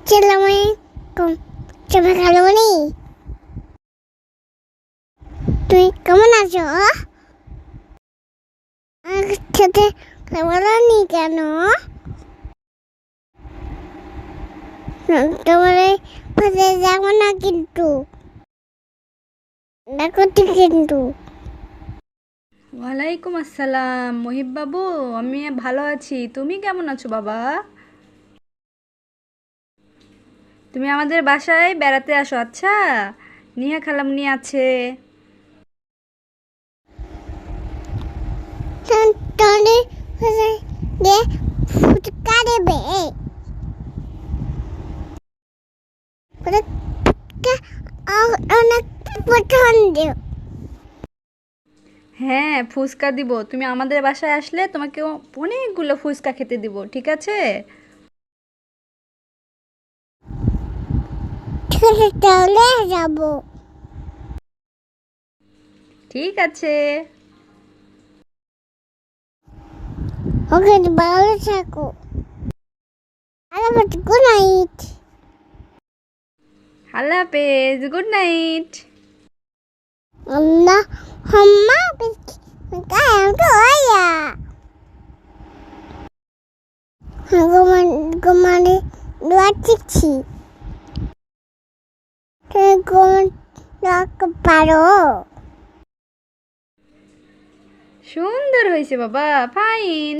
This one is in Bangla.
আসসালামাইকুম সবাই ভালো তুই কেমন আছো? সাথে নি কেন? তোমার পাশে যাব না কিন্তু। দেখো কিন্তু। ওয়ালাইকুম আসসালাম মহিব বাবু আমি ভালো আছি। তুমি কেমন আছো বাবা? তুমি আমাদের বাসায় বেড়াতে আসো আচ্ছা? নিহা খালামনি আছে। হ্যাঁ ফুচকা দিব। তুমি আমাদের বাসায় আসলে তোমাকে অনেকগুলো ফুচকা খেতে দিব ঠিক আছে ঠিক আছে তাহলে যাব। ঠিক আছে। ওকে ভালো থাকো। আল্লাহ গুড নাইট আল্লাহ হাফেজ গুড নাইট আল্লাহ হাম্মা কায়াম তো আয়া। দোয়াচ্ছি তুমি গুমান রাখতে পারো? সুন্দর হয়েছে বাবা ফাইন।